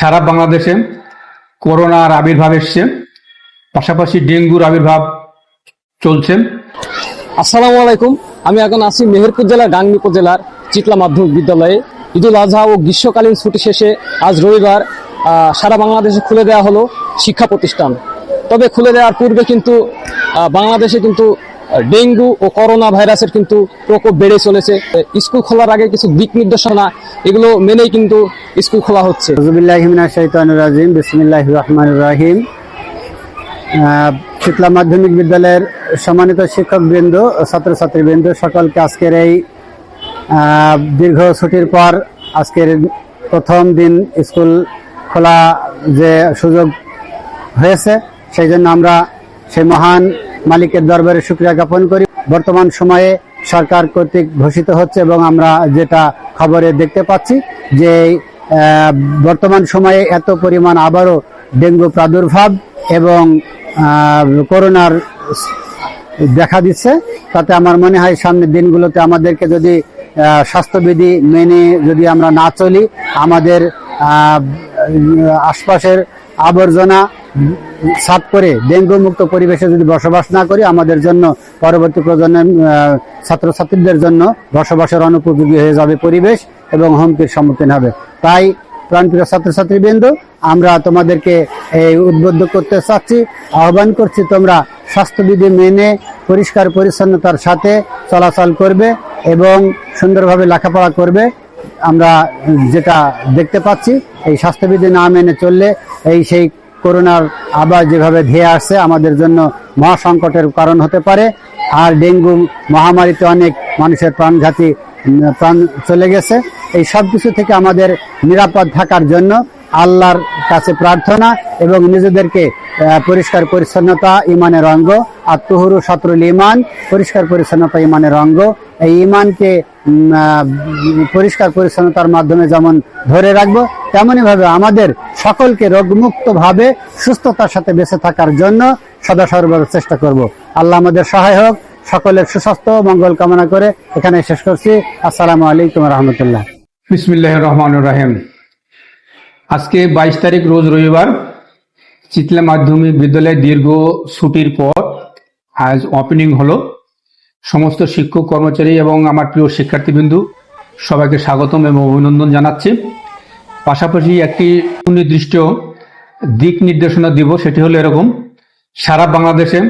সারা বাংলাদেশে করোনার আবির্ভাব এসছে। পাশাপাশি ডেঙ্গুর আবির্ভাব চলছে। আসসালামু আলাইকুম। আমি এখন আছি মেহেরপুর জেলার গাংনী উপজেলার চিতলা মাধ্যমিক বিদ্যালয়ে। ঈদুল আজহা ও গ্রীষ্মকালীন ছুটি শেষে আজ রবিবার সারা বাংলাদেশে খুলে দেওয়া হলো শিক্ষা প্রতিষ্ঠান। তবে খুলে দেওয়ার পূর্বে কিন্তু বাংলাদেশে কিন্তু ডেঙ্গু ও করোনা ভাইরাসের কিন্তু প্রকোপ বেড়ে চলেছে। স্কুল খোলার আগে কিছু দিক নির্দেশনা, এগুলো মেনেই কিন্তু স্কুল খোলা হচ্ছে। রাহিম। শীতলা মাধ্যমিক বিদ্যালয়ের সম্মানিত শিক্ষকবৃন্দ ছাত্রছাত্রীবৃন্দ, সকলকে আজকের এই দীর্ঘ ছুটির পর আজকের প্রথম দিন স্কুল খোলা যে সুযোগ হয়েছে, সেই জন্য আমরা সেই মহান মালিকের দরবারে শুক্রিয়া জ্ঞাপন করি। বর্তমান সময়ে সরকার কর্তৃক ঘোষিত হচ্ছে এবং আমরা যেটা খবরে দেখতে পাচ্ছি যে বর্তমান সময়ে এত পরিমাণ আবারও ডেঙ্গু প্রাদুর্ভাব এবং করোনার দেখা দিচ্ছে। তাতে আমার মনে হয় সামনের দিনগুলোতে আমাদেরকে যদি স্বাস্থ্যবিধি মেনে যদি আমরা না চলি, আমাদের আশপাশের আবর্জনা সাফ করে ডেঙ্গু মুক্ত পরিবেশে যদি বসবাস না করি, আমাদের জন্য পরবর্তী প্রজন্মের ছাত্রছাত্রীদের জন্য বসবাসের অনুপযোগী হয়ে যাবে পরিবেশ এবং হুমকির সম্মুখীন হবে। তাই প্রাণপ্রিয় ছাত্রছাত্রীবৃন্দ, আমরা তোমাদেরকে এই উদ্বুদ্ধ করতে চাচ্ছি। আহ্বান করছি তোমরা স্বাস্থ্যবিধি মেনে, পরিষ্কার পরিচ্ছন্নতার সাথে চলাচল করবে এবং সুন্দরভাবে লেখাপড়া করবে। আমরা যেটা দেখতে পাচ্ছি, এই স্বাস্থ্যবিধি না মেনে চললে এই সেই করোনার আবার যেভাবে ধেয়ে আসছে, আমাদের জন্য মহাসংকটের কারণ হতে পারে। আর ডেঙ্গু মহামারীতে অনেক মানুষের প্রাণঘাতী প্রাণ চলে গেছে। এই সব কিছু থেকে আমাদের নিরাপদ থাকার জন্য আল্লাহর কাছে প্রার্থনা এবং নিজেদেরকে পরিষ্কার পরিচ্ছন্নতা, ইমানের অঙ্গ। আত্মহুরু শত্রুল ইমান, পরিষ্কার পরিচ্ছন্নতা, ইমানের অঙ্গ। এই ইমানকে পরিষ্কার পরিচ্ছন্নতার মাধ্যমে যেমন ধরে রাখব তেমনই ভাবে আমাদের সকলকে রোগমুক্তভাবে সুস্থতার সাথে বেঁচে থাকার জন্য সদা সর্বদা চেষ্টা করব। আল্লাহ আমাদের সহায় হোক, সকলের সুস্বাস্থ্য, মঙ্গল কামনা করে এখানে শেষ করছি। আসসালামু আলাইকুম রহমতুল্লাহ। বিসমিল্লাহ রহমান রাহিম। আজকে বাইশ তারিখ রোজ রবিবার চিতলা মাধ্যমিক বিদ্যালয়ে দীর্ঘ ছুটির পর আজ ওপেনিং হলো। সমস্ত শিক্ষক, কর্মচারী এবং আমার প্রিয় শিক্ষার্থীবৃন্দু, সবাইকে স্বাগতম এবং অভিনন্দন জানাচ্ছি। পাশাপাশি একটি সুনির্দিষ্ট দিক নির্দেশনা দিব, সেটি হলো এরকম। সারা বাংলাদেশে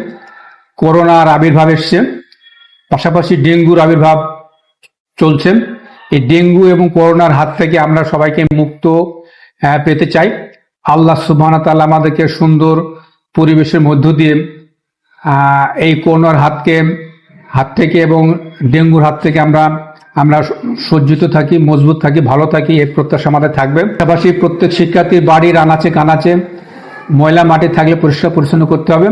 করোনার আবির্ভাব এসছে। পাশাপাশি ডেঙ্গুর আবির্ভাব চলছে। এই ডেঙ্গু এবং করোনার হাত থেকে আমরা সবাইকে মুক্ত পেতে চাই। আল্লাহ তাআলা আমাদেরকে সুন্দর পরিবেশের মধ্য দিয়ে এই করোনার হাতকে, হাত থেকে এবং ডেঙ্গুর হাত থেকে আমরা আমরা সজ্জিত থাকি, মজবুত থাকি, ভালো থাকি, এই প্রত্যাশা আমাদের থাকবে। পাশাপাশি প্রত্যেক শিক্ষার্থীর বাড়ির আনাচে কানাচে, ময়লা মাটি থাকলে পরিষ্কার পরিচ্ছন্ন করতে হবে।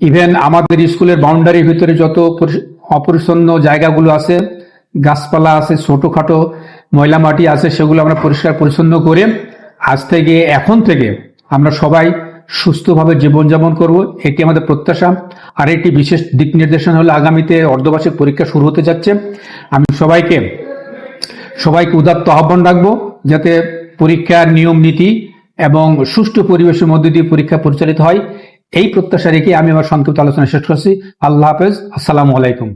ইভেন আমাদের স্কুলের বাউন্ডারির ভিতরে যত পরি- অপরিচ্ছন্ন জায়গাগুলো আছে, গাছপালা আছে, ছোটখাটো ময়লা মাটি আছে, সেগুলো আমরা পরিষ্কার পরিচ্ছন্ন করে আজ থেকে, এখন থেকে আমরা সবাই সুস্থভাবে জীবনযাপন করব। এটি আমাদের প্রত্যাশা আর একটি বিশেষ দিক নির্দেশনা হলো আগামীতে অর্ধবার্ষিক পরীক্ষা শুরু হতে যাচ্ছে। আমি সবাইকে সবাইকে উদাত্ত আহ্বান রাখব যাতে পরীক্ষার নিয়ম, নীতি এবং সুষ্ঠু পরিবেশের মধ্যে দিয়ে পরীক্ষা পরিচালিত হয়। এই প্রত্যাশা রেখে আমি আমার সংক্ষিপ্ত আলোচনা শেষ করছি। আল্লাহ হাফেজ। আসসালামু আলাইকুম।